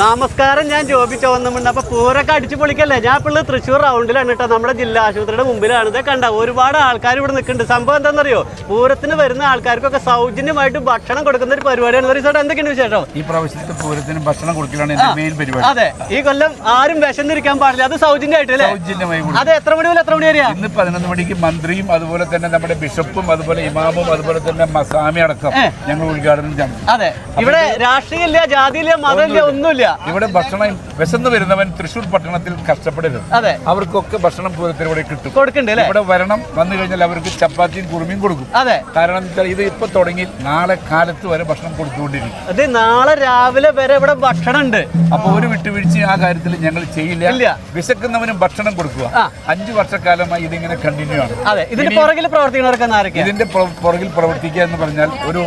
നമസ്കാരം ഞാൻ ജോബി ചോന്നമുണ്ട്. അപ്പൊ പൂരൊക്കെ അടിച്ചു പൊളിക്കല്ലേ? ഞാൻ ഇപ്പോൾ തൃശ്ശൂർ റൗണ്ടിലാണ് കേട്ടോ. നമ്മുടെ ജില്ലാ ആശുപത്രിയുടെ മുമ്പിലാണ്. ഇതൊക്കെ കണ്ട? ഒരുപാട് ആൾക്കാർ ഇവിടെ നിൽക്കുന്നുണ്ട്. സംഭവം എന്താണെന്നറിയോ? പൂരത്തിന് വരുന്ന ആൾക്കാർക്കൊക്കെ സൗജന്യമായിട്ട് ഭക്ഷണം കൊടുക്കുന്ന ഒരു പരിപാടിയാണ്. റിസോർട്ട് എന്തൊക്കെയുണ്ട് വിശേഷം? ഈ പ്രാവശ്യത്തെ പൂരത്തിന് ഭക്ഷണം കൊടുക്കലാണ് അതെ. ഈ കൊല്ലം ആരും വിശന്നിരിക്കാൻ പാടില്ല. അത് സൗജന്യമായിട്ട് അല്ലേ? അത് എത്ര മണി മുതൽ എത്ര മണി വരെയാ? ഇന്ന് പതിനൊന്ന് മണിക്ക് മന്ത്രിയും അതുപോലെ തന്നെ നമ്മുടെ ബിഷപ്പും അതുപോലെ ഇമാമും അതുപോലെ തന്നെ മസാമി അടക്കം ഞങ്ങൾ ഉദ്ഘാടനം ചെയ്യും. അതെ. ഇവിടെ രാഷ്ട്രീയമില്ല ജാതിയില്ല മതമില്ല ഒന്നുമില്ല. ഇവിടെ ഭക്ഷണം വിശന്ന് വരുന്നവൻ തൃശ്ശൂർ പട്ടണത്തിൽ കഷ്ടപ്പെടരുത്. അതെ. അവർക്കൊക്കെ ഭക്ഷണം പൂരത്തിലൂടെ കിട്ടും. കൊടുക്കണ്ടേ ഇവിടെ വരണം വന്നു കഴിഞ്ഞാൽ അവർക്ക് ചപ്പാത്തിയും കുറുമിയും കൊടുക്കും. അതെ. കാരണം വെച്ചാൽ ഇത് ഇപ്പൊ തുടങ്ങി നാളെ കാലത്ത് വരെ ഭക്ഷണം കൊടുത്തുകൊണ്ടിരിക്കും. അത് നാളെ രാവിലെ വരെ ഇവിടെ ഭക്ഷണം ഉണ്ട് അപ്പൊ ഒരു വിട്ടുവീഴ്ച ആ കാര്യത്തിൽ ഞങ്ങൾ ചെയ്യില്ല. വിശക്കുന്നവനും ഭക്ഷണം കൊടുക്കുക. അഞ്ചു വർഷക്കാലമായി ഇതിങ്ങനെ കണ്ടിന്യൂ ആണ്. അതെ. ഇതിന്റെ പുറകിൽ പ്രവർത്തിക്കുന്നവരൊക്കെ ഇതിന്റെ പുറ- പുറകിൽ പ്രവർത്തിക്കുക എന്ന് പറഞ്ഞാൽ ഒരു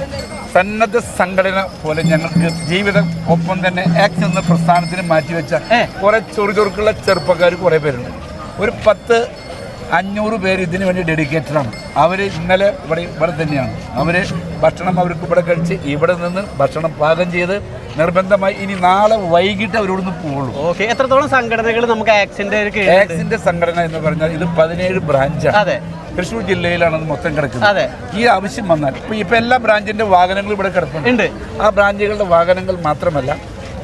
സന്നദ്ധ സംഘടന പോലെ ഞങ്ങൾക്ക് ജീവിതം ഒപ്പം തന്നെ ആക്ട് എന്ന പ്രസ്ഥാനത്തിന് മാറ്റിവെച്ച കുറെ കുറെ ചൊറുചൊറുക്കുള്ള ചെറുപ്പക്കാർ കുറെ പേരുണ്ട്. ഒരു പത്ത് അഞ്ഞൂറ് പേര് ഇതിനു വേണ്ടി ഡെഡിക്കേറ്റഡ് ആണ്. അവർ ഇന്നലെ ഇവിടെ ഇവിടെ തന്നെയാണ്. അവർ ഭക്ഷണം അവർക്ക് ഇവിടെ കഴിച്ച് ഇവിടെ നിന്ന് ഭക്ഷണം പാകം ചെയ്ത് നിർബന്ധമായി ഇനി നാളെ വൈകിട്ട് അവരോടൊന്ന് പോകുള്ളൂ ഓക്കെ എത്രത്തോളം സംഘടനകൾ നമുക്ക് ആക്സിന്റെ സംഘടന എന്ന് പറഞ്ഞാൽ ഇത് പതിനേഴ് ബ്രാഞ്ചാണ്. അതെ. തൃശ്ശൂർ ജില്ലയിലാണ് അത് മൊത്തം കിടക്കുന്നത് അതെ. ഈ ആവശ്യം വന്നാൽ ഇപ്പൊ ഇപ്പൊ എല്ലാ ബ്രാഞ്ചിന്റെ വാഹനങ്ങളും ഇവിടെ കിടക്കുന്നുണ്ട് ആ ബ്രാഞ്ചുകളുടെ വാഹനങ്ങൾ മാത്രമല്ല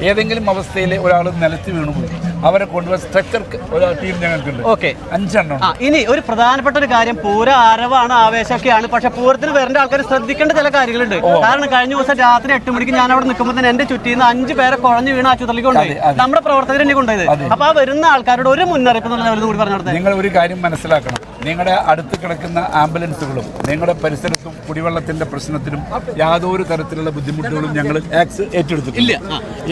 ഏതെങ്കിലും അവസ്ഥയിൽ ഒരാൾ നിലത്ത് വീണുപോയി. അവരെ കൊണ്ടുപോയി സ്ട്രക്ചർ ഒരു ടീം ഞങ്ങൾക്കുണ്ട്. ഓക്കെ അഞ്ചെണ്ണം. ആ ഇനി ഒരു പ്രധാനപ്പെട്ട ഒരു കാര്യം പൂര ആരവാണ് ആവേശമൊക്കെയാണ് പക്ഷെ പൂരത്തിന് വരേണ്ട ആൾക്കാർ ശ്രദ്ധിക്കേണ്ട ചില കാര്യങ്ങളുണ്ട്. കാരണം കഴിഞ്ഞ ദിവസം രാത്രി എട്ട് മണിക്ക് ഞാൻ അവിടെ നിൽക്കുമ്പോൾ തന്നെ എന്റെ ചുറ്റിൽ നിന്ന് അഞ്ച് പേരെ കുഴഞ്ഞു വീണ ആശുപത്രിയിലേക്ക് കൊണ്ടുപോയി. നമ്മുടെ പ്രവർത്തകർ എന്നെ കൊണ്ടുപോയത്. അപ്പൊ ആ വരുന്ന ആൾക്കാരോട് ഒരു മുന്നറിയിപ്പ് എന്നുള്ള കൂടി പറഞ്ഞു നിങ്ങൾ ഒരു കാര്യം മനസ്സിലാക്കണം. നിങ്ങളുടെ അടുത്ത് കിടക്കുന്ന ആംബുലൻസുകളും നിങ്ങളുടെ പരിസരത്തും കുടിവെള്ളത്തിന്റെ പ്രശ്നത്തിനും യാതൊരു തരത്തിലുള്ള ബുദ്ധിമുട്ടുകളും ഞങ്ങൾ ഏറ്റെടുത്തിട്ടില്ല.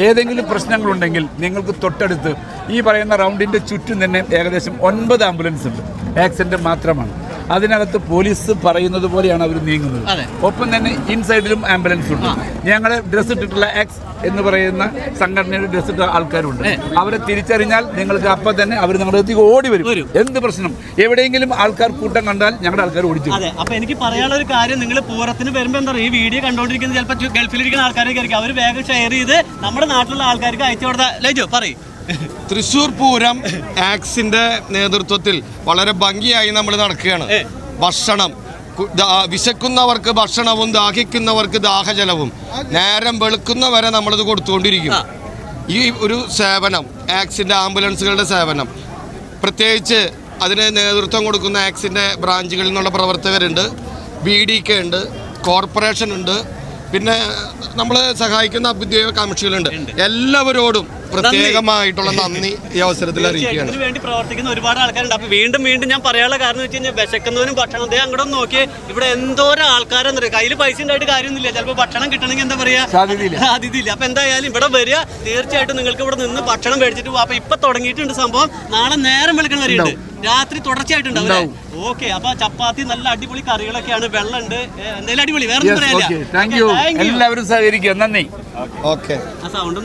ഏതെങ്കിലും പ്രശ്നങ്ങളുണ്ടെങ്കിൽ നിങ്ങൾക്ക് തൊട്ടടുത്ത് ഈ പറയുന്ന റൗണ്ടിന്റെ ചുറ്റും തന്നെ ഏകദേശം ഒൻപത് ആംബുലൻസ് ഉണ്ട്. ആക്സിഡന്റ് മാത്രമാണ്. അതിനകത്ത് പോലീസ് പറയുന്നത് പോലെയാണ് അവർ നീങ്ങുന്നത്. ഒപ്പം തന്നെ ഇൻസൈഡിലും ആംബുലൻസ് ഉണ്ട്. ഞങ്ങളെ ഡ്രസ് ഇട്ടിട്ടുള്ള എക്സ് എന്ന് പറയുന്ന സംഘടനയുടെ ഡ്രസ് ഇട്ട ആൾക്കാരുണ്ട്. അവരെ തിരിച്ചറിഞ്ഞാൽ നിങ്ങൾക്ക് അപ്പം തന്നെ അവർ നിങ്ങളുടെ അടുത്തേക്ക് ഓടി വരും. എന്ത് പ്രശ്നം? എവിടെയെങ്കിലും ആൾക്കാർ കൂട്ടം കണ്ടാൽ ഞങ്ങളുടെ ആൾക്കാർ ഓടിച്ചു അപ്പൊ എനിക്ക് പറയാനുള്ള ഒരു കാര്യം നിങ്ങൾ പൂരത്തിന് വരുമ്പോൾ എന്താ പറയുക ഈ വീഡിയോ കണ്ടോണ്ടിരിക്കുന്ന ചിലപ്പോൾ ഗൾഫിലിരിക്കുന്ന ആൾക്കാരൊക്കെ ആയിരിക്കും അവർ വേഗം ഷെയർ ചെയ്ത് നമ്മുടെ നാട്ടിലുള്ള ആൾക്കാർക്ക് അയച്ചു കൊടുത്താൽ ലൈജോ പറയും. തൃശൂർ പൂരം ആക്സിന്റെ നേതൃത്വത്തിൽ വളരെ ഭംഗിയായി നമ്മൾ നടക്കുകയാണ്. ഭക്ഷണം. വിശക്കുന്നവർക്ക് ഭക്ഷണവും ദാഹിക്കുന്നവർക്ക് ദാഹജലവും നേരം വെളുക്കുന്നവരെ നമ്മളിത് കൊടുത്തുകൊണ്ടിരിക്കും ഈ ഒരു സേവനം ആക്സിന്റെ ആംബുലൻസുകളുടെ സേവനം പ്രത്യേകിച്ച് അതിന് നേതൃത്വം കൊടുക്കുന്ന ആക്സിന്റെ ബ്രാഞ്ചുകളിൽ നിന്നുള്ള പ്രവർത്തകരുണ്ട് ബി ഡി കെ ഉണ്ട് കോർപ്പറേഷൻ ഉണ്ട് പിന്നെ നമ്മളെ സഹായിക്കുന്ന അഭ്യുദയ കമ്മിറ്റികളുണ്ട്. എല്ലാവരോടും പ്രത്യേകമായിട്ടുള്ള നന്ദി. ഈ അവസരത്തിൽ അറിയിക്കുകയാണ്. ഇതിനു വേണ്ടി പ്രവർത്തിക്കുന്ന ഒരുപാട് ആൾക്കാരുണ്ട്. അപ്പൊ വീണ്ടും വീണ്ടും ഞാൻ പറയാനുള്ള കാരണം എന്ന് വെച്ച് കഴിഞ്ഞാൽ വിശക്കുന്നവനും ഭക്ഷണം ദേ അങ്ങോട്ട് നോക്കി ഇവിടെ എന്തോരം ആൾക്കാരെന്ന് പറയാം. കയ്യിൽ പൈസ ഉണ്ടായിട്ട് കാര്യമൊന്നുമില്ല. ചിലപ്പോൾ ഭക്ഷണം കിട്ടണമെങ്കിൽ എന്താ പറയാ? സാധ്യതയില്ല. സാധ്യതയില്ല. അപ്പൊ എന്തായാലും ഇവിടെ വരിക. തീർച്ചയായിട്ടും നിങ്ങൾക്ക് ഇവിടെ നിന്ന് ഭക്ഷണം മേടിച്ചിട്ട് പോവാം. അപ്പൊ ഇപ്പൊ തുടങ്ങിയിട്ടുണ്ട് സംഭവം. നാളെ നേരം വെളുക്കണ വരെയുണ്ട്. രാത്രി തുടർച്ചയായിട്ടുണ്ടാവും ഓക്കെ. അപ്പൊ ചപ്പാത്തി നല്ല അടിപൊളി കറികളൊക്കെയാണ്. വെള്ളമുണ്ട്. എന്തായാലും അടിപൊളി. വേറെ ഒന്നും പറയാനില്ല. എല്ലാവരും സഹകരിക്കുക. നന്ദി. ഓക്കെ ആ സൗണ്ട്